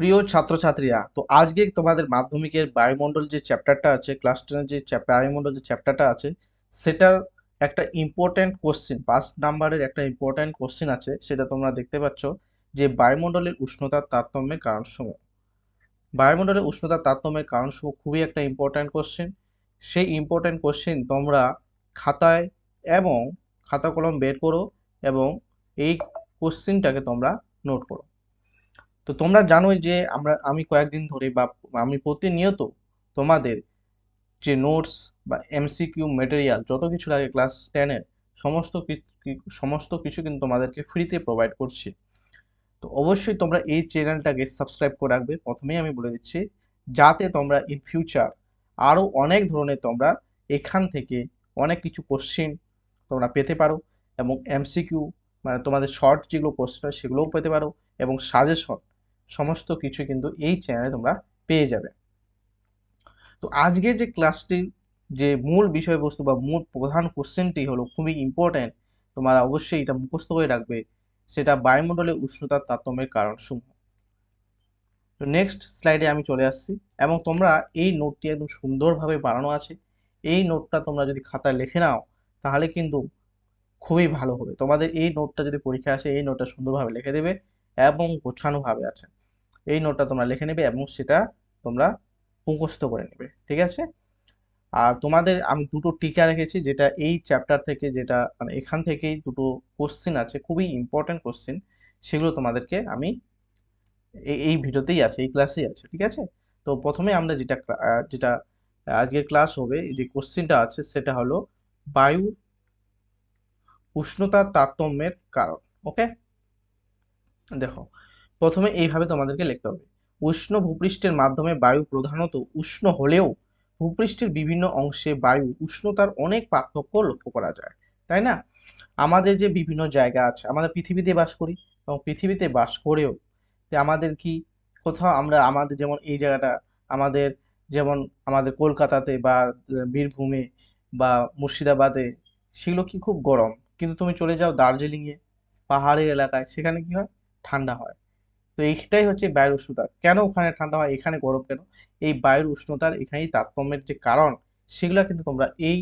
প্রিয় ছাত্রছাত্রীরা, তো আজকে তোমাদের মাধ্যমিকের বায়ুমণ্ডল যে চ্যাপ্টারটা আছে ক্লাস টেনের যে বায়ুমণ্ডল যে চ্যাপ্টারটা আছে, সেটার একটা ইম্পর্ট্যান্ট কোশ্চেন পাঁচ নাম্বারের একটা ইম্পর্ট্যান্ট কোশ্চেন আছে, সেটা তোমরা দেখতে পাচ্ছ যে বায়ুমণ্ডলের উষ্ণতার তারতম্যের কারণসমূহ। বায়ুমণ্ডলের উষ্ণতার তারতম্যের কারণসমূহ খুবই একটা ইম্পর্ট্যান্ট কোশ্চেন সেই ইম্পর্ট্যান্ট কোশ্চেন তোমরা খাতায় এবং খাতা কলম বের করো এবং এই কোশ্চেনটাকে তোমরা নোট করো। তো তোমরা জানোই যে আমরা, আমি কয়েকদিন ধরে বা আমি প্রতিনিয়ত তোমাদের যে নোটস বা এমসিকিউ মেটেরিয়াল যত কিছু লাগে ক্লাস টেনের সমস্ত সমস্ত কিছু কিন্তু তোমাদেরকে ফ্রিতে প্রোভাইড করছি। তো অবশ্যই তোমরা এই চ্যানেলটাকে সাবস্ক্রাইব করে রাখবে। প্রথমেই আমি বলে দিচ্ছি, যাতে তোমরা ইন ফিউচার আরও অনেক ধরনের তোমরা এখান থেকে অনেক কিছু কোশ্চেন তোমরা পেতে পারো এবং এমসিকিউ মানে তোমাদের শর্ট যেগুলো কোশ্চেন হয় সেগুলোও পেতে পারো এবং সাজেশন সমস্ত কিছু কিন্তু এই চ্যানেলে তোমরা পেয়ে যাবে। তো আজকে যে ক্লাসটির যে মূল বিষয়বস্তু বা মূল প্রধান কোশ্চেনটি হলো খুবই ইম্পর্ট্যান্ট তোমরা অবশ্যই এটা মুখস্থ করে রাখবে, সেটা বায়ুমণ্ডলে উষ্ণতার তারতম্যের কারণসমূহ তো নেক্সট স্লাইডে আমি চলে আসছি, এবং তোমরা এই নোটটি একদম সুন্দরভাবে বানানো আছে। এই নোটটা তোমরা যদি খাতায় লিখে নাও, তাহলে কিন্তু খুবই ভালো হবে। তোমাদের এই নোটটা যদি পরীক্ষা আসে, এই নোটটা সুন্দরভাবে লিখে দেবে এবং গোছানোভাবে আছে। এই নোটটা তোমরা লিখে নেবে এবং সেটা তোমরা মুখস্থ করে নেবে, ঠিক আছে? আর তোমাদের আমি দুটো টিকা রেখেছি, যেটা এই চ্যাপ্টার থেকে যেটা মানে এখান থেকেই দুটো কোশ্চেন আছে, খুবই ইম্পর্টেন্ট কোশ্চেন সেগুলো তোমাদেরকে আমি এই ভিডিওতেই আছে, এই ক্লাসেই আছে, ঠিক আছে? তো প্রথমে আমরা যেটা যেটা আজকের ক্লাস হবে যে কোশ্চেনটা আছে, সেটা হলো বায়ু উষ্ণতার তারতম্যের কারণ ওকে দেখো প্রথমে এইভাবে তোমাদেরকে লিখতে হবে। উষ্ণ ভূপৃষ্ঠের মাধ্যমে বায়ু প্রধানত উষ্ণ হলেও ভূপৃষ্ঠের বিভিন্ন অংশে বায়ু উষ্ণতার অনেক পার্থক্য লক্ষ্য করা যায়, তাই না? আমাদের যে বিভিন্ন জায়গা আছে আমাদের পৃথিবীতে বাস করি এবং পৃথিবীতে বাস করেও আমাদের কি কোথাও আমরা আমাদের যেমন এই জায়গাটা, আমাদের যেমন আমাদের কলকাতাতে বা বীরভূমে বা মুর্শিদাবাদে সেগুলো কি খুব গরম। কিন্তু তুমি চলে যাও দার্জিলিংয়ে, পাহাড়ের এলাকায়, সেখানে কি হয়? ঠান্ডা হয়। তো এইটাই হচ্ছে বায়ুর উষ্ণতা। কেন ওখানে ঠান্ডা হয়, এখানে গরম কেন? এই বায়ুর উষ্ণতার এখানেই তারতম্যের যে কারণ, সেগুলো কিন্তু তোমরা এই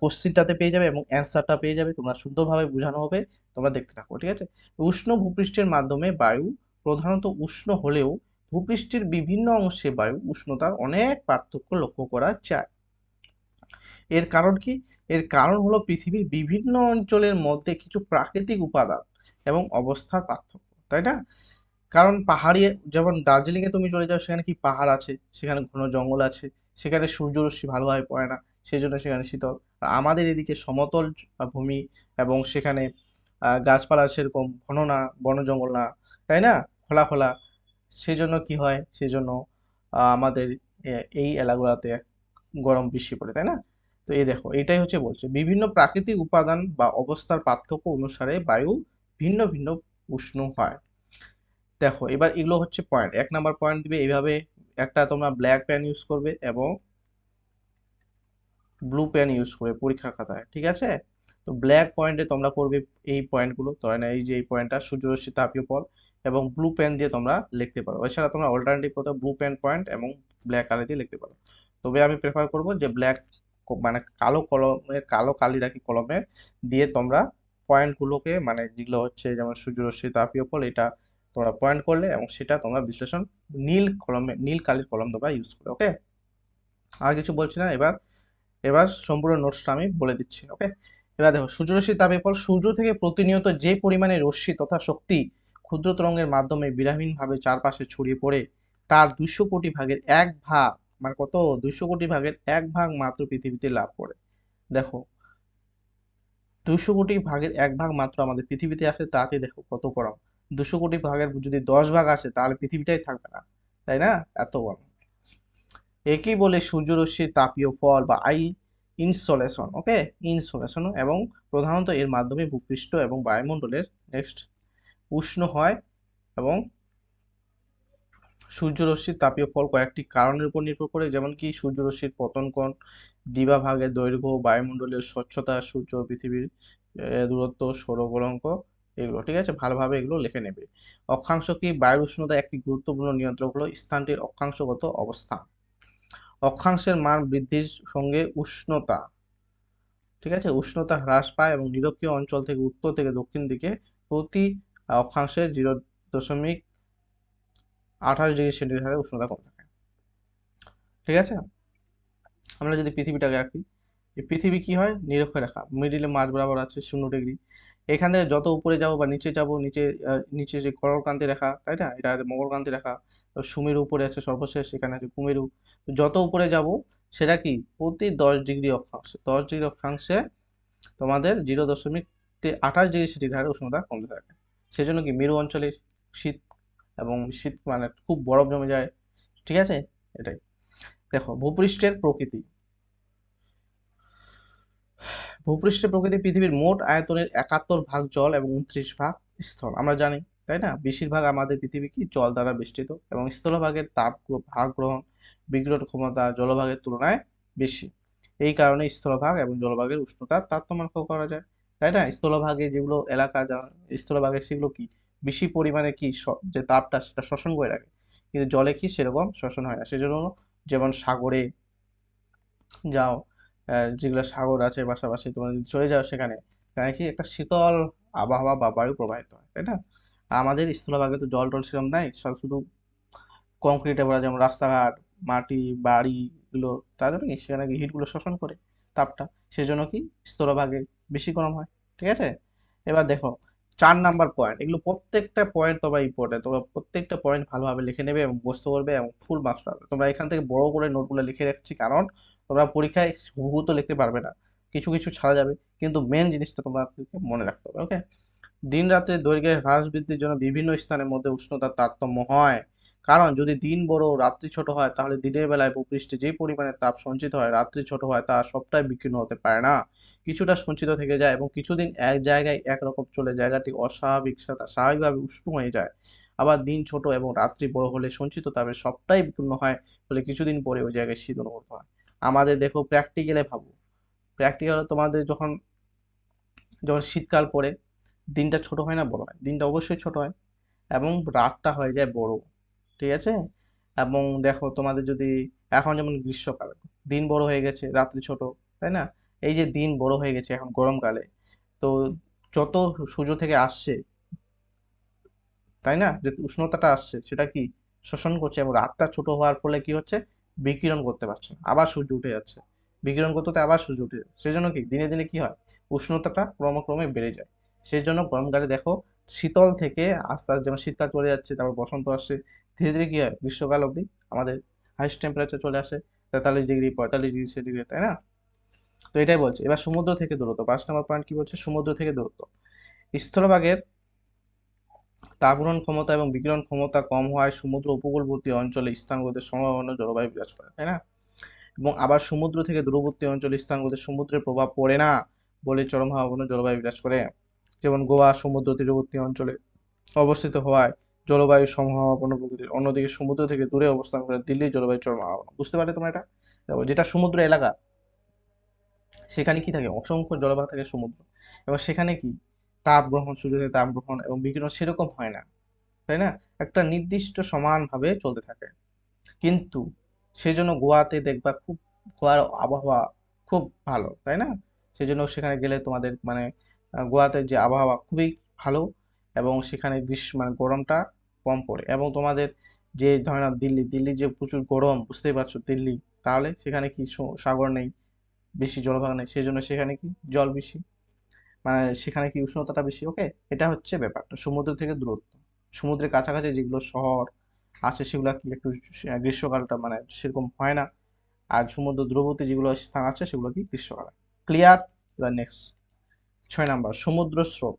কোশ্চিনটাতে পেয়ে যাবে এবং অ্যান্সারটা পেয়ে যাবে। তোমরা সুন্দরভাবে বোঝানো হবে, তোমরা দেখতে থাকো, ঠিক আছে? উষ্ণ ভূপৃষ্ঠের মাধ্যমে বায়ু প্রধানত উষ্ণ হলেও ভূপৃষ্ঠের বিভিন্ন অংশে বায়ু উষ্ণতার অনেক পার্থক্য লক্ষ্য করা যায়। এর কারণ কি? এর কারণ হলো পৃথিবীর বিভিন্ন অঞ্চলের মধ্যে কিছু প্রাকৃতিক উপাদান এবং অবস্থার পার্থক্য, তাই না? কারণ পাহাড়ি যেমন দার্জিলিং এ তুমি চলে যাও, সেখানে কি পাহাড় আছে? সেখানে ঘন জঙ্গল আছে। সেখানে সূর্যরশ্মি ভালোভাবে পড়ে না সেই জন্য সেখানে শীতল। আমাদের এদিকে সমতল ভূমি এবং সেখানে গাছপালা সেরকম ঘন না, বন জঙ্গল না, তাই না? খোলা খোলা। সেই জন্য কি হয়? সেই জন্য আমাদের এই এলাকাগুলোতে গরম বেশি পড়ে, তাই না? তো এই দেখো, এটাই হচ্ছে বলছে। বিভিন্ন প্রাকৃতিক উপাদান বা অবস্থার পার্থক্য অনুসারে বায়ু ভিন্ন ভিন্ন উষ্ণ হয়। দেখো, এবার এগুলো হচ্ছে পয়েন্ট এক নাম্বার পয়েন্ট দিবে এইভাবে একটা তোমরা ব্ল্যাক পেন ইউজ করবে এবং ব্লু পেন ইউজ করবে পরীক্ষার খাতায়, ঠিক আছে? তো ব্ল্যাক পয়েন্টে তোমরা করবে এই পয়েন্টগুলো ধরে না এই যে, এই পয়েন্টটা সূর্যরশ্মি তাপীয় ফল এবং ব্লু পেন দিয়ে তোমরা লিখতে পারো। এছাড়া তোমরা অল্টারনেটিভ করতে ব্লু পেন পয়েন্ট এবং ব্ল্যাক কালি দিয়ে লিখতে পারো। তবে আমি প্রেফার করব যে ব্ল্যাক মানে কালো কলমের, কালো কালি রাখি কলমে দিয়ে তোমরা পয়েন্টগুলোকে মানে যেগুলো হচ্ছে যেমন সূর্যরশ্মি তাপীয় ফল এটা তোমরা পয়েন্ট করলে এবং সেটা তোমরা বিশ্লেষণ নীল কলমে, নীল কালির কলম তোমরা ইউজ করবে ওকে আর কিছু বলছি না, এবার এবার সম্পূর্ণ নোটসটা আমি বলে দিচ্ছি ওকে এবার দেখো সূর্যরশ্মির তাপের ফল সূর্য থেকে প্রতিনিয়ত যে পরিমাণে রশ্মি তথা শক্তি ক্ষুদ্র তরঙ্গের মাধ্যমে বিরামহীনভাবে চারপাশে ছড়িয়ে পড়ে, তার দুইশো কোটি ভাগের এক ভাগ মানে কত? দুইশো কোটি ভাগের এক ভাগ মাত্র পৃথিবীতে লাভ করে। দেখো, দুইশো কোটি ভাগের এক ভাগ মাত্র আমাদের পৃথিবীতে আসে, তাতে দেখো কত গরম। দুশো কোটি ভাগের যদি দশ ভাগ আসে, তাহলে পৃথিবীটাই থাকবে না, তাই না? এত গরম একেই বলে সূর্যরশ্মির তাপীয় ফল বা আই, ইনসোলেশন, ওকে? ইনসোলেশন এবং প্রধানত এর মাধ্যমে ভূপৃষ্ঠ এবং বায়ুমণ্ডলের নেক্সট উষ্ণ হয় এবং সূর্যরশ্মির তাপীয় ফল কয়েকটি কারণের উপর নির্ভর করে, যেমন কি সূর্যরশ্মির পতন কোণ দিবাভাগের দৈর্ঘ্য, বায়ুমণ্ডলের স্বচ্ছতা, সূর্য পৃথিবীর দূরত্ব সৌরকলঙ্ক এগুলো, ঠিক আছে? ভালোভাবে এগুলো লিখে নেবে। অক্ষাংশ কি বায়ুর উষ্ণতা একটি গুরুত্বপূর্ণ নিয়ন্ত্রক হলো স্থানটির অক্ষাংশগত অবস্থান। অক্ষাংশের মান বৃদ্ধির সঙ্গে উষ্ণতা, ঠিক আছে? উষ্ণতা হ্রাস পায় এবং নিরক্ষীয় অঞ্চল থেকে উত্তর থেকে দক্ষিণ দিকে প্রতি অক্ষাংশে জিরো দশমিক আঠাশ ডিগ্রি সেন্টিগ্রেড উষ্ণতা কম থাকে। ঠিক আছে? আমরা যদি পৃথিবীটাকে আঁকি পৃথিবী কি হয়? নিরক্ষীয় রেখা মিডিলে মাঝ বরাবর আছে, শূন্য ডিগ্রি। এখান থেকে যত উপরে যাব বা নিচে যাব, নিচে নিচে যে করকান্তি রেখা, তাই না? এটা মকরকান্তি রেখা। সুমেরু উপরে আছে সর্বশেষ সেখানে আছে কুমেরু যত উপরে যাব, সেটা কি? প্রতি দশ ডিগ্রি অক্ষাংশে। দশ ডিগ্রি অক্ষাংশে তোমাদের জিরো দশমিক আঠাশ ডিগ্রি সেন্টিগ্রেড উষ্ণতা কমতে থাকে। সেজন্য কি? মেরু অঞ্চলে শীত এবং শীত মানে খুব বরফ জমে যায়। ঠিক আছে? এটাই। দেখো, ভূপৃষ্ঠের প্রকৃতি। ভূপৃষ্ঠের প্রকৃতি পৃথিবীর মোট আয়তনের একাত্তর ভাগ জল এবং উনত্রিশ ভাগ স্থল। আমরা জানি, তাই না? বেশিরভাগ আমাদের পৃথিবী কি? জল দ্বারা বেষ্টিত এবং স্থলভাগের তাপ ভাগ গ্রহণ বিগ্রহ ক্ষমতা জলভাগের তুলনায় বেশি। এই কারণে স্থলভাগ এবং জলভাগের উষ্ণতার তারতম্য লক্ষ্য করা যায়, তাই না? স্থলভাগে যেগুলো এলাকা স্থলভাগে সেগুলো কি? বেশি পরিমাণে কি যে তাপটা সেটা শোষণ করে রাখে? কিন্তু জলে কি সেরকম শোষণ হয় না। সেজন্য যেমন সাগরে যাও যেগুলো সাগর আছে পাশাপাশি তোমরা যদি চলে যাও সেখানে সেখানে কি একটা শীতল আবহাওয়া বা বায়ু প্রবাহিত হয়, তাই না? আমাদের স্থলভাগে তো জল টল সেরকম নাই, সব শুধু কংক্রিটে ভরা যেমন রাস্তাঘাট, মাটি বাড়িগুলো তার জন্য কি সেখানে হিটগুলো শোষণ করে তাপটা, সেজন্য কি স্থলভাগে বেশি গরম হয়, ঠিক আছে? এবার দেখো চার নাম্বার পয়েন্ট এগুলো প্রত্যেকটা পয়েন্ট তোমার ইম্পর্টেন্ট তোমরা প্রত্যেকটা পয়েন্ট ভালোভাবে লিখে নেবে এবং বুঝতে পারবে এবং ফুল মার্কস পাবে। তোমরা এখান থেকে বড় করে নোটগুলো লিখে রাখছি কারণ তোমরা পরীক্ষায় হুবহু তো লিখতে পারবে না। কিছু কিছু ছাড়া যাবে, কিন্তু মেন জিনিসটা তোমরা মনে রাখতে হবে ওকে দিন রাত্রে দৈর্ঘ্যের হ্রাস বৃদ্ধির জন্য বিভিন্ন স্থানের মধ্যে উষ্ণতার তারতম্য হয়। কারণ যদি দিন বড়, রাত্রি ছোট হয়, তাহলে দিনের বেলায় ভূপৃষ্ঠে যে পরিমাণে তাপ সঞ্চিত হয়, রাত্রি ছোট হয়, তা সবটাই বিকীর্ণ হতে পারে না। কিছুটা সঞ্চিত থেকে যায় এবং কিছুদিন এক জায়গায় একরকম চলে জায়গাটি অস্বাভাবিক স্বাভাবিকভাবে উষ্ণ হয়ে যায়। আবার দিন ছোট এবং রাত্রি বড় হলে সঞ্চিত তাপের সবটাই বিকীর্ণ হয় বলে কিছুদিন পরে ওই জায়গায় শীত অনুভূত হয়। আমাদের দেখো প্র্যাকটিক্যালে ভাবো প্র্যাকটিক্যালে তোমাদের যখন যখন শীতকাল পড়ে, দিনটা ছোট হয় না, বড় হয়। দিনটা অবশ্যই ছোট হয় এবং রাতটা হয়ে যায় বড়। ঠিক আছে? এবং দেখো তোমাদের যদি, এখন যেমন গ্রীষ্মকাল, দিন বড় হয়ে গেছে, রাত্রি ছোট, তাই না? এই যে দিন বড় হয়ে গেছে এখন গরমকালে, তো যত সূর্য থেকে আসছে, তাই না? যে উষ্ণতাটা আসছে, সেটা কি শোষণ করছে এবং রাতটা ছোট হওয়ার ফলে কি হচ্ছে? বিকিরণ করতে পারছে আবার সূর্য উঠে যাচ্ছে। বিকিরণ করতে আবার সূর্য উঠে যাচ্ছে। সেই জন্য কি? দিনে দিনে কি হয়? উষ্ণতাটা ক্রমক্রমে বেড়ে যায়। সেই জন্য গরমকালে দেখো শীতল থেকে আস্তে আস্তে যেমন শীতকাল চলে যাচ্ছে, তারপর বসন্ত আসছে ধীরে ধীরে কি হয়? গ্রীষ্মকাল অবধি আমাদের হাইস্ট টেম্পারেচার চলে আসে তেতাল্লিশ ডিগ্রি পঁয়তাল্লিশ ডিগ্রি সেন্টিগ্রেড তাই না? তো এটাই বলছে। এবার সমুদ্র থেকে দূরত্ব। পাঁচ নম্বর পয়েন্ট কি বলছে? সমুদ্র থেকে দূরত্ব। স্থলভাগের তাপগ্রহণ ক্ষমতা এবং বিকিরণ ক্ষমতা কম হওয়ায় সমুদ্র উপকূলবর্তী অঞ্চলে স্থানগত সম্ভাবনা জলবায়ু বিরাজ করে, তাই না? এবং আবার সমুদ্র থেকে দূরবর্তী অঞ্চলে স্থানগত সমুদ্রের প্রভাব পড়ে না বলে চরম জলবায়ু বিরাজ করে। যেমন গোয়া সমুদ্র তীরবর্তী অঞ্চলে অবস্থিত হওয়ায় জলবায়ু সমহাপন্ন প্রকৃতির অন্যদিকে সমুদ্র থেকে দূরে অবস্থান করে দিল্লির জলবায়ু চরম বুঝতে পারলে তোমরা এটা? যেটা সমুদ্র এলাকা, সেখানে কি থাকে? অসংখ্য জলবায়ু থাকে সমুদ্র। এবং সেখানে কি? তাপ গ্রহণ সূর্য থেকে তাপ গ্রহণ এবং বিকিরণ সেরকম হয় না, তাই না? একটা নির্দিষ্ট সমানভাবে চলতে থাকে। কিন্তু সেই জন্য গোয়াতে দেখবা খুব, গোয়ার আবহাওয়া খুব ভালো, তাই না? সেই জন্য সেখানে গেলে তোমাদের মানে গোয়াতে যে আবহাওয়া খুবই ভালো এবং সেখানে গ্রীষ্ম মানে গরমটা কম পড়ে। এবং তোমাদের যে ধরে নাও দিল্লি দিল্লি যে প্রচুর গরম, বুঝতেই পারছ দিল্লি, তাহলে সেখানে কি সাগর নেই, বেশি জলভাগ নেই সেই জন্য সেখানে কি জল বেশি? মানে সেখানে কি উষ্ণতাটা বেশি? ওকে, এটা হচ্ছে ব্যাপারটা। সমুদ্র থেকে দূরত্ব। সমুদ্রের কাছাকাছি যেগুলো শহর আছে, সেগুলো কি একটু গ্রীষ্মকালটা মানে সেরকম হয় না? আর সমুদ্র দূরবর্তী যেগুলো স্থান আছে, সেগুলো কি গ্রীষ্মকালে। ক্লিয়ার এবার নেক্সট ছয় নাম্বার, সমুদ্র স্রোত।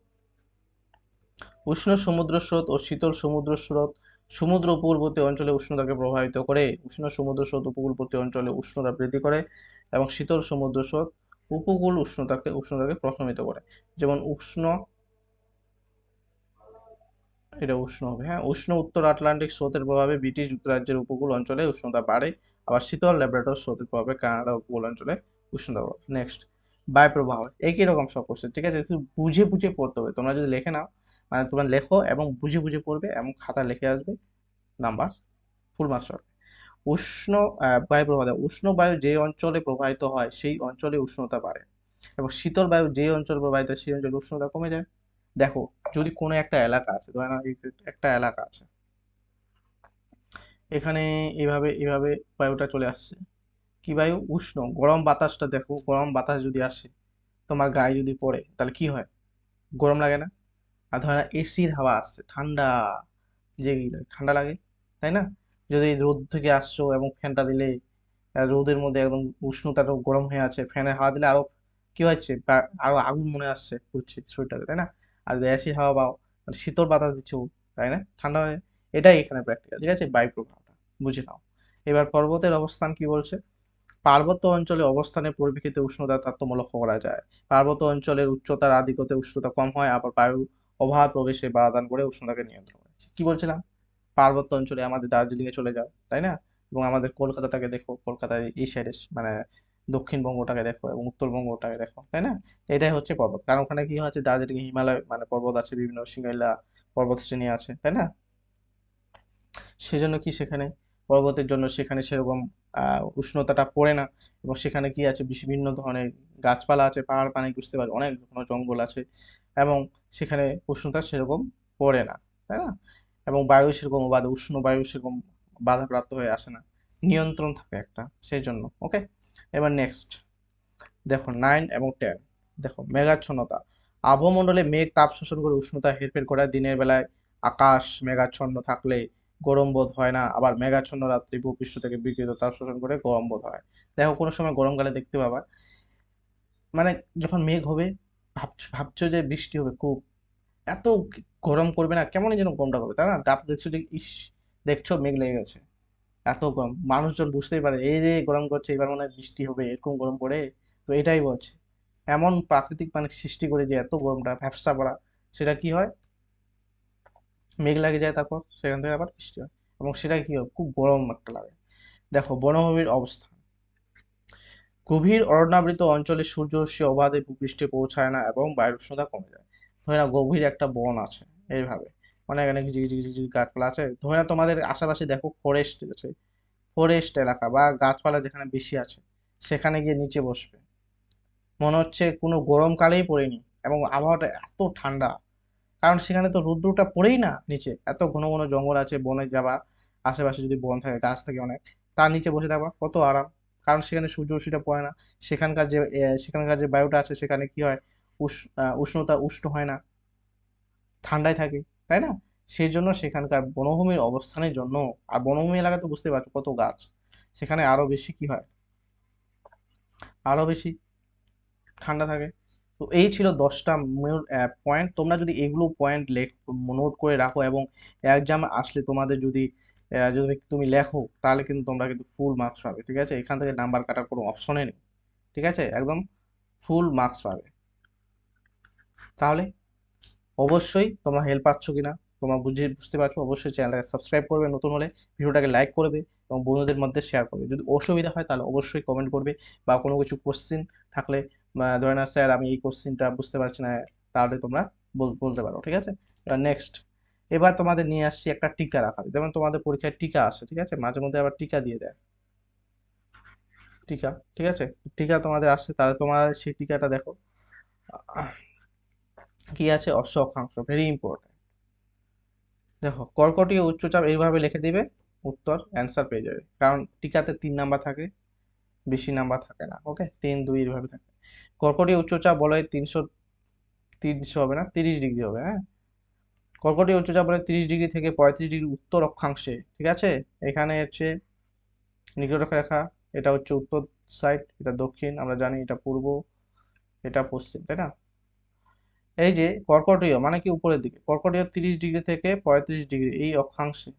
উষ্ণ সমুদ্র স্রোত ও শীতল সমুদ্র স্রোত সমুদ্র উপকূলবর্তী অঞ্চলে উষ্ণতাকে প্রভাবিত করে। উষ্ণ সমুদ্র স্রোত উপকূলবর্তী অঞ্চলে উষ্ণতা বৃদ্ধি করে এবং শীতল সমুদ্র স্রোত উপকূল উষ্ণতাকে উষ্ণতাকে প্রশমিত করে। যেমন উষ্ণ, এটা উষ্ণ হবে হ্যাঁ? উষ্ণ উত্তর আটলান্টিক স্রোতের প্রভাবে ব্রিটিশ যুক্তরাজ্যের উপকূল অঞ্চলে উষ্ণতা বাড়ে, আবার শীতল ল্যাবরেটর স্রোতের প্রভাবে কানাডা উপকূল অঞ্চলে উষ্ণতা নেক্সট বায়ু প্রবাহ একই রকম সব কোশ্চেন ঠিক আছে? বুঝে বুঝে পড়তে হবে। তোমরা যদি লেখে নাও মানে তোমরা লেখো এবং বুঝে বুঝে পড়বে এবং খাতা লিখে আসবে। নাম্বার ফুল মার্কস হবে উষ্ণ বায়ু প্রবাহ উষ্ণ বায়ু যে অঞ্চলে প্রবাহিত হয়, সেই অঞ্চলে উষ্ণতা বাড়ে। এবং শীতল বায়ু যে অঞ্চলে প্রবাহিত হয়, সেই অঞ্চলে উষ্ণতা কমে যায়। দেখো, যদি কোনো একটা এলাকা আছে, ধরে এই একটা এলাকা আছে। এখানে এইভাবে এইভাবে বায়ুটা চলে আসছে। কি বায়ু? উষ্ণ, গরম বাতাসটা দেখো, গরম বাতাস যদি আসে, তোমার গায়ে যদি পড়ে, তাহলে কি হয়? গরম লাগে না? আর ধরে এসির হাওয়া আসছে, ঠান্ডা যে ঠান্ডা লাগে, তাই না? যদি রোদ থেকে আসছো এবং ফ্যানটা দিলে রোদের মধ্যে একদম উষ্ণতাটা গরম হয়ে আছে, ফ্যানের হাওয়া দিলে আরও কি হচ্ছে, বা- আরও আগুন মনে আসছে ঘুরছে শরীরটাকে তাই না? আর যদি এসি হাওয়া পাও মানে শীতল বাতাস দিচ্ছ, তাই না? ঠান্ডা হয়ে, এটাই এখানে প্র্যাকটিক্যাল ঠিক আছে? বায়ু প্রবাহটা বুঝে নাও। এবার পর্বতের অবস্থান কি বলছে? পার্বত্য অঞ্চলে অবস্থানের পরিপ্রেক্ষিতে উষ্ণতা তারতম্য লক্ষ্য করা যায়। পার্বত্য অঞ্চলের উচ্চতার আধিক্যতে উষ্ণতা কম হয়, আবার বায়ু অভাব প্রবেশে বাধা দান করে উষ্ণতাকে নিয়ন্ত্রণ করে কি বলছিলাম? পার্বত্য অঞ্চলে আমাদের দার্জিলিং এ চলে যাও, তাই না? এবং আমাদের কলকাতাটাকে দেখো, কলকাতার এই সাইডে মানে দক্ষিণবঙ্গটাকে দেখো এবং উত্তরবঙ্গটাকে দেখো, তাই না? এটাই হচ্ছে পর্বত। কারণ ওখানে কি আছে দার্জিলিং হিমালয় মানে পর্বত আছে, বিভিন্ন সিঙ্গাইলা পর্বত শ্রেণি আছে, তাই না? সেজন্য কি সেখানে পর্বতের জন্য সেখানে সেরকম উষ্ণতাটা পড়ে না এবং সেখানে কি আছে বিভিন্ন ধরনের গাছপালা আছে, পাহাড় পানি বুঝতে পারবে, অনেক ঘন জঙ্গল আছে এবং সেখানে উষ্ণতা সেরকম পড়ে না, তাই না? এবং বায়ু সেরকম বাধা উষ্ণ বায়ু সেরকম বাধাপ্রাপ্ত হয়ে আসে না, নিয়ন্ত্রণ থাকে একটা, সেই জন্য ওকে এবার নেক্সট দেখো নাইন এবং টেন দেখো মেঘাচ্ছন্নতা, আবহমণ্ডলে মেঘ তাপ শোষণ করে উষ্ণতা হেরফের করে দিনের বেলায় আকাশ মেঘাচ্ছন্ন থাকলে গরম বোধ হয় না। আবার মেঘাচ্ছন্ন রাত্রি ভূপৃষ্ঠ থেকে বিকিরিত তাপ শোষণ করে গরম বোধ হয়। দেখো, কোনো সময় গরমকালে দেখতে পাবা মানে যখন মেঘ হবে, ভাবছ, ভাবছ যে বৃষ্টি হবে, খুব এত গরম করবে না, কেমনই যেন গরমটা করবে তাই না? তারপর দেখছ যে, ইস, দেখছ মেঘ লেগে গেছে। এত গরম, মানুষজন বুঝতেই পারে, এই রে গরম করছে, এবার মনে হয় বৃষ্টি হবে, এরকম গরম পড়ে। তো এটাই বলছে। এমন প্রাকৃতিক মানে সৃষ্টি করে যে এত গরমটা ভ্যাপসা পড়া সেটা কি হয়? মেঘ লাগে যায় তারপর সেখান থেকে আবার বৃষ্টি হয়। এবং সেটা কি হয়? খুব গরম একটা লাগে। দেখো, বনভূমির অবস্থা। গভীর অরণ্যাবৃত অঞ্চলে সূর্যরশ্মি অবাধে ভূপৃষ্ঠে পৌঁছায় না এবং বায়ুর উষ্ণতা কমে যায়। ধরে না গভীর একটা বন আছে এইভাবে। অনেক অনেক গাছপালা আছে। ধরে না তোমাদের আশেপাশে দেখো ফরেস্ট আছে। ফরেস্ট এলাকা বা গাছপালা যেখানে বেশি আছে, সেখানে গিয়ে নিচে বসবে। মনে হচ্ছে কোনো গরমকালেই পড়েনি এবং আবহাওয়াটা এত ঠান্ডা। কারণ সেখানে তো রৌদ্রটা পড়েই না নিচে। এত ঘন ঘন জঙ্গল আছে, বনে যাবা, আশেপাশে যদি বন থাকে, গাছ থাকে অনেক, তার নিচে বসে থাকবা, কত আরাম। কারণ সেখানে সূর্য রশ্মিটা পড়ে না। সেখানকার যে সেখানকার যে বায়ুটা আছে, সেখানে কি হয়? উষ উষ্ণতা উষ্ণ হয় না। ঠান্ডায় থাকে, তাই না? সেই জন্য সেখানকার বনভূমির অবস্থানের জন্য, আর বনভূমি এলাকা তো বুঝতে পারছ, কত গাছ। সেখানে আরও বেশি কি হয়? আরও বেশি ঠান্ডা থাকে। তো এই ছিল দশটা পয়েন্ট তোমরা যদি এগুলো পয়েন্ট লেখ নোট করে রাখো এবং এক্সাম আসলে তোমাদের যদি যদি তুমি লেখো, তাহলে কিন্তু তোমরা কিন্তু ফুল মার্কস পাবে, ঠিক আছে? এখান থেকে নাম্বার কাটার কোনো অপশনে নেই, ঠিক আছে? একদম ফুল মার্কস পাবে। তাহলে অবশ্যই তোমরা হেল্প পাচ্ছ কিনা, তোমরা বুঝে, বুঝতে পারছ, অবশ্যই চ্যানেলটাকে সাবস্ক্রাইব করবে, নতুন হলে ভিডিওটাকে লাইক করবে এবং বন্ধুদের মধ্যে শেয়ার করবে। যদি অসুবিধা হয়, তাহলে অবশ্যই কমেন্ট করবে বা কোনো কিছু কোশ্চিন থাকলে ধরে না স্যার, আমি এই কোশ্চিনটা বুঝতে পারছি না, তাহলে তোমরা বল- বলতে পারো, ঠিক আছে? এবার নেক্সট এবার তোমাদের নিয়ে আসছি একটা টিকা রাখা যেমন তোমাদের পরীক্ষায় টিকা আসে ঠিক আছে? মাঝে মধ্যে আবার টিকা দিয়ে দেয়। টিকা, ঠিক আছে? টিকা তোমাদের আসছে, তাহলে তোমার সেই টিকাটা দেখো। কি আছে? অশ্ব অক্ষাংশ ভেরি ইম্পর্টেন্ট দেখো কর্কটীয় উচ্চচাপ এইভাবে লিখে দিবে, উত্তর অ্যান্সার পেয়ে যাবে। কারণ টিকাতে তিন নাম্বার থাকে, বেশি নাম্বার থাকে না ওকে তিন, দুই এইভাবে থাকে। কর্কটীয় উচ্চচাপ বলয় তিনশো তিনশো হবে না? তিরিশ ডিগ্রি হবে হ্যাঁ? কর্কটীয় উচ্চচাপ বলয় তিরিশ ডিগ্রি থেকে পঁয়ত্রিশ ডিগ্রি উত্তর অক্ষাংশে, ঠিক আছে? এখানে হচ্ছে নিকটরেখা রেখা এটা হচ্ছে উত্তর সাইড এটা দক্ষিণ, আমরা জানি এটা পূর্ব, এটা পশ্চিম, তাই না? এই যে কর্কটীয় মানে কি উপরের দিকে? কর্কটীয় তিরিশ ডিগ্রি থেকে পঁয়ত্রিশ ডিগ্রি, এই অক্ষাংশে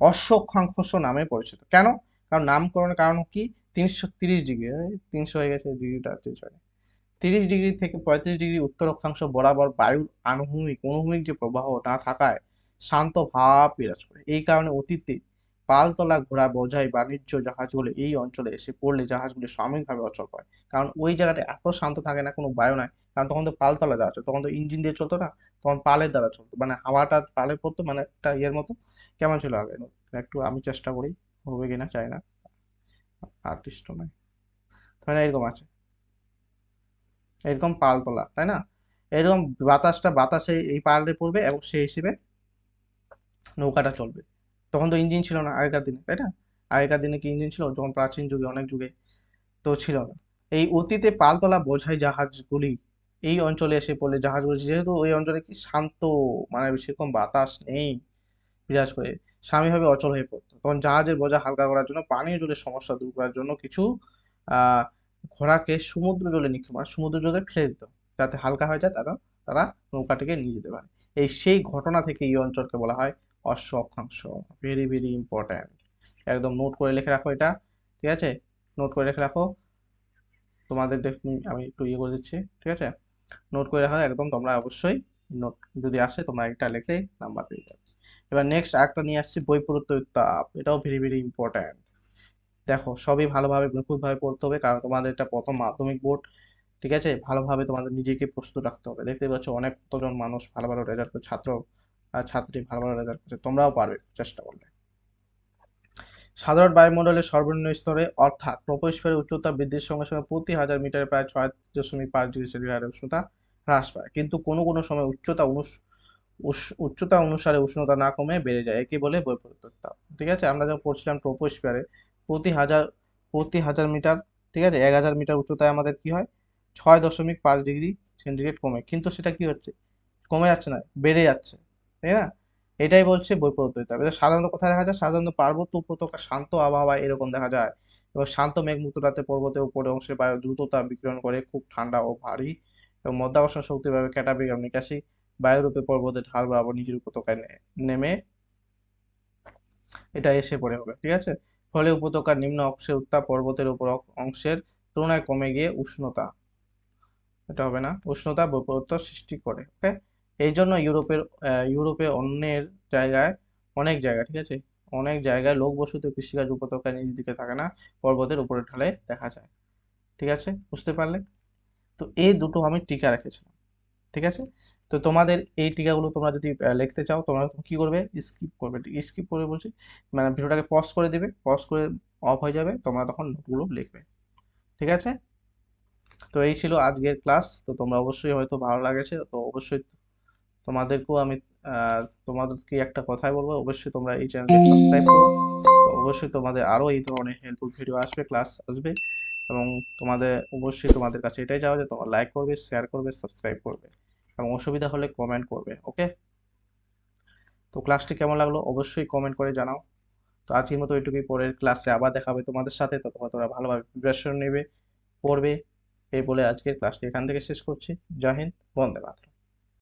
অশ্ব অক্ষাংশ নামে পরিচিত। কেন? কারণ নামকরণের কারণ কি? তিনশো তিরিশ ডিগ্রি তিনশো হয়ে গেছে ডিগ্রিটা চেঞ্জ হয় তিরিশ ডিগ্রি থেকে পঁয়ত্রিশ ডিগ্রি উত্তর অক্ষাংশ বরাবর বায়ুর আনুভূমিক অনুভূমিক যে প্রবাহ না থাকায় শান্ত ভাব বিরাজ করে। এই কারণে অতীতে পালতলা ঘোড়া বোঝাই বাণিজ্য জাহাজগুলো এই অঞ্চলে এসে পড়লে জাহাজগুলি সাময়িকভাবে অচল হয়। কারণ ওই জায়গাটা এত শান্ত থাকে না কোনো বায়ু নাই। কারণ তখন তো পালতলা ছিল, তখন তো ইঞ্জিন দিয়ে চলতো না তখন পালের দ্বারা চলতো। মানে হাওয়াটা পালে পড়তো মানে একটা ইয়ের মতো। কেমন ছিল আগে? একটু আমি চেষ্টা করি। হবে কিনা চাই না। আর্টিস্টও নাই। তাই না? এরকম আছে। এরকম পালতোলা, তাই না? এরকম বাতাসটা, বাতাসে এই পালে পড়বে এবং সেই হিসেবে নৌকাটা চলবে। তখন তো ইঞ্জিন ছিল না আগেকার দিনে, তাই না? আগেকার দিনে কি ইঞ্জিন ছিল? যখন প্রাচীন যুগে, অনেক যুগে তো ছিল না। এই অতীতে পালতোলা বোঝাই জাহাজগুলি এই অঞ্চলে এসে পড়লে জাহাজগুলি, যেহেতু ওই অঞ্চলে কি শান্ত মানে সেরকম বাতাস নেই, বিরাজ করে। স্বামীভাবে অচল হয়ে পড়তো। তখন জাহাজের বোঝা হালকা করার জন্য, পানীয় জলের সমস্যা দূর করার জন্য কিছু ঘোড়াকে সমুদ্র জলে নিক্ষেপ মানে সমুদ্র জলে ফেলে দিত। যাতে হালকা হয়ে যায়, তারা তারা নৌকাটিকে নিয়ে যেতে পারে। এই সেই ঘটনা থেকে এই অঞ্চলকে বলা হয় অশ্ব অক্ষাংশ ভেরি ভেরি ইম্পর্ট্যান্ট একদম নোট করে লিখে রাখো এটা, ঠিক আছে? নোট করে লিখে রাখো। তোমাদের দেখুন আমি একটু ইয়ে করে দিচ্ছি, ঠিক আছে? নোট করে রাখো, একদম তোমরা অবশ্যই নোট যদি আসে তোমরা এটা লিখে নাম্বার পেয়ে যাবে। এবার নেক্সট আরেকটা নিয়ে আসছি বৈপরীত্য তাপ। এটাও ভেরি ভেরি ইম্পর্ট্যান্ট দেখো, সবই ভালোভাবে নিখুঁতভাবে পড়তে হবে, কারণ তোমাদের এটা প্রথম মাধ্যমিক বোর্ড, ঠিক আছে? ভালোভাবে তোমাদের নিজেকে প্রস্তুত রাখতে হবে। দেখতে পাচ্ছ অনেক কতজন মানুষ ভালো ভালো রেজাল্ট করে ছাত্র আর ছাত্রী ভালো ভালো রেজাল্ট করছে, তোমরাও পারবে চেষ্টা করলে। সাধারণ বায়ুমণ্ডলের সর্বনিম্ন স্তরে, অর্থাৎ ট্রপোস্ফিয়ারের উচ্চতা বৃদ্ধির সঙ্গে সঙ্গে প্রতি হাজার মিটারে প্রায় ছয় দশমিক পাঁচ ডিগ্রি সেলসিয়াস উষ্ণতা হ্রাস পায়। কিন্তু কোনো কোনো সময় উচ্চতা উস- উচ্চতা অনুসারে উষ্ণতা না কমে বেড়ে যায়। একে বলে বৈপরীত্য তাপ ঠিক আছে? আমরা যখন পড়ছিলাম ট্রপোস্ফিয়ারে, প্রতি হাজার প্রতি হাজার মিটার, ঠিক আছে? এক হাজার মিটার উচ্চতায় আমাদের কি হয়? ছয় দশমিক পাঁচ ডিগ্রি সেন্টিগ্রেড কমে। কিন্তু সেটা কি হচ্ছে? কমে যাচ্ছে না, বেড়ে যাচ্ছে। তাই না? এটাই বলছে বৈপরীত্য তাপ এটা সাধারণত কোথায় দেখা যায়? সাধারণত পার্বত্য উপত্যকা, শান্ত আবহাওয়া এরকম দেখা যায়। এবং শান্ত মেঘমুক্ত রাতে পর্বতের উপরে অংশে বায়ু দ্রুততা বিকিরণ করে। খুব ঠান্ডা ও ভারী এবং মধ্যাকর্ষণ শক্তির ভাবে ক্যাটাবিক এবং নিকাশি বায়ুরূপে পর্বতের ঢাল বরাবর নিজের উপত্যকায় নেমে এটা এসে পড়ে হবে, ঠিক আছে? ফলে উপত্যকার নিম্ন অংশের উত্তাপ পর্বতের উপর অংশের তুলনায় কমে গিয়ে উষ্ণতা, এটা হবে না, উষ্ণতা বৈপরীত্য সৃষ্টি করে ওকে এই জন্য ইউরোপের ইউরোপে অন্যের জায়গায় অনেক জায়গা, ঠিক আছে? অনেক জায়গায় লোকবসতি কৃষিকাজ উপত্যকায় নিজ দিকে থাকে না, পর্বতের উপরে ঢালে দেখা যায়, ঠিক আছে? বুঝতে পারলে? তো এই দুটো আমি টিকা রেখেছিলাম, ঠিক আছে? তো তোমাদের এই টিকাগুলো তোমরা যদি লিখতে চাও, তোমরা কি করবে? স্কিপ করবে। স্কিপ করে বলছি মানে ভিডিওটাকে পজ করে দিবে। পজ করে অফ হয়ে যাবে, তোমরা তখন নোটগুলো লিখবে। ঠিক আছে? তো এই ছিল আজকের ক্লাস তো তোমরা অবশ্যই হয়তো ভালো লাগেছে, তো অবশ্যই তোমাদেরকেও আমি তোমাদেরকে একটা কথাই বলব, অবশ্যই তোমরা এই চ্যানেলকে সাবস্ক্রাইব করো। অবশ্যই তোমাদের আরও এই ধরনের হেল্পফুল ভিডিও আসবে ক্লাস আসবে। এবং তোমাদের, অবশ্যই তোমাদের কাছে এটাই চাওয়া যে তোমরা লাইক করবে শেয়ার করবে সাবস্ক্রাইব করবে। এবং অসুবিধা হলে কমেন্ট করবে ওকে তো ক্লাসটি কেমন লাগল? অবশ্যই কমেন্ট করে জানাও। তো আজকের মতো এইটুকুই পরের ক্লাসে আবার দেখা হবে তোমাদের সাথে। তো তোমরা ভালোভাবে প্রিপারেশন নেবে, পড়বে, এই বলে আজকের ক্লাসটি এখান থেকে শেষ করছি। জয় হিন্দ, বন্দে মাতরম।